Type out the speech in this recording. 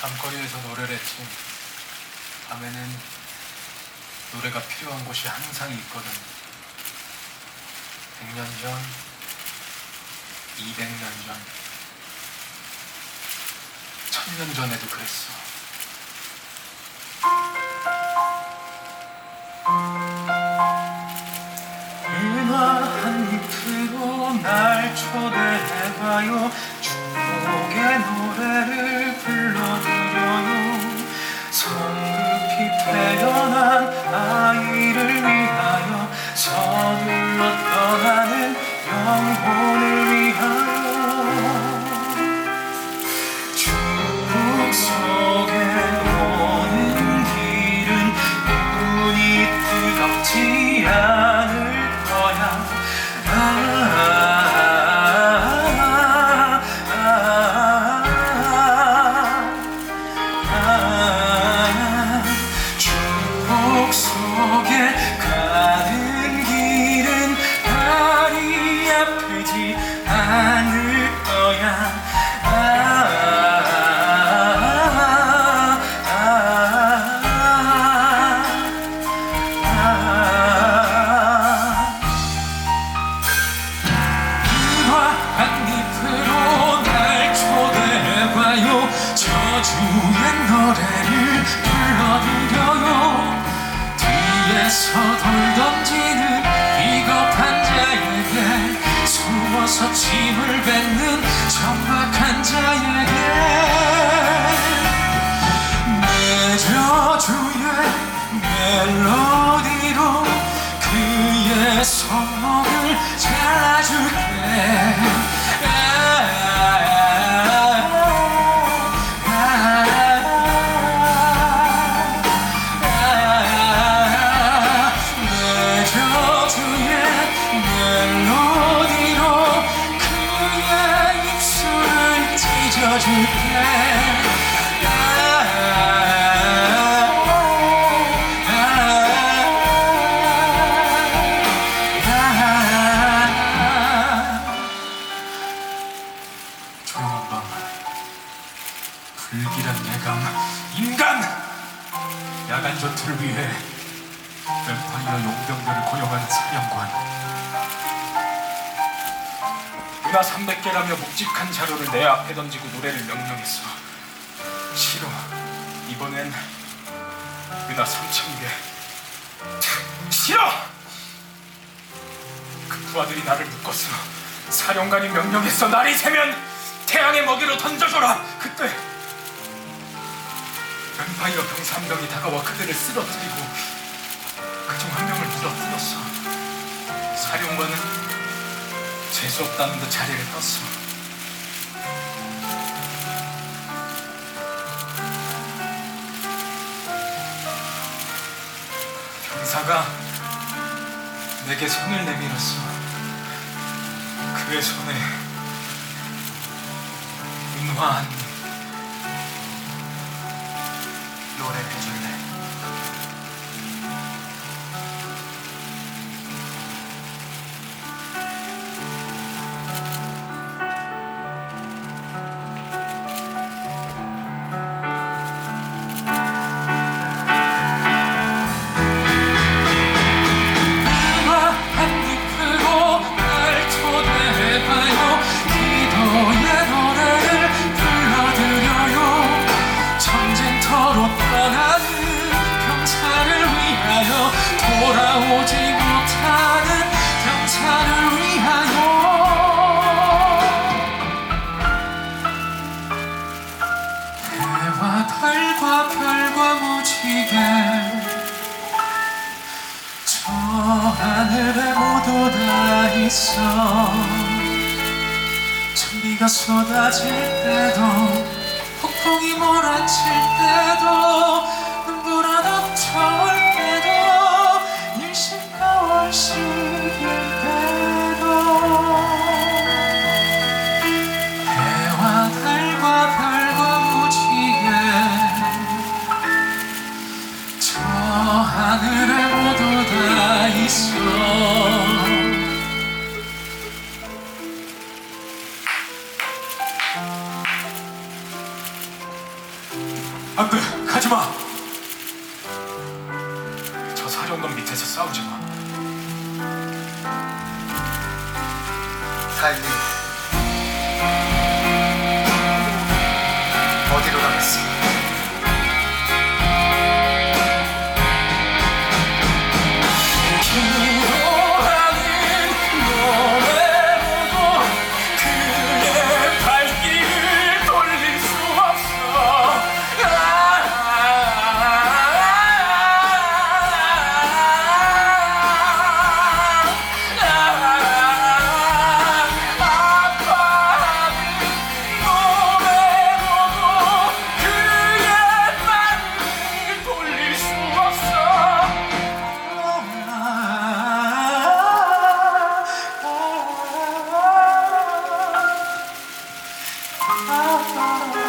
밤거리에서 노래를 했지. 밤에는 노래가 필요한 곳이 항상 있거든. 100년 전, 200년 전, 1000년 전에도 그랬어. 은화 한 잎으로 날 초대해봐요 축복의 노래를 불러 태어난 아이를 위하여 서둘 저주의 노래를 불러드려요. 뒤에서 돌 던지는 비겁한 자에게 숨어서 침을 뱉는 천박한 자에게 내 저주의 멜로디로 그의 손목을 잘라줄게 불길한 예감 인간! 야간 전투를 위해 뱀파이어 용병들을 고용한 사령관. 은하 300개라며 묵직한 자료를 내 앞에 던지고 노래를 명령했어. 싫어. 이번엔 은하 3000개. 싫어! 그 부하들이 나를 묶었어 사령관이 명령했어. 날이 새면 태양의 먹이로 던져줘라. 그때 뱀파이어 병사 한 명이 다가와 그들을 쓰러뜨리고 그중 한 명을 물어뜯었어. 사령관은 재수없다는 듯 자리를 떴어. 병사가 내게 손을 내밀었어. 그의 손에 은화한 노래를 하늘에 모두 다 있어. 천비가 쏟아질 때도 폭풍이 몰아칠 때도 안돼 가지마. 저 사령관 밑에서 싸우지마. 살림 Oh,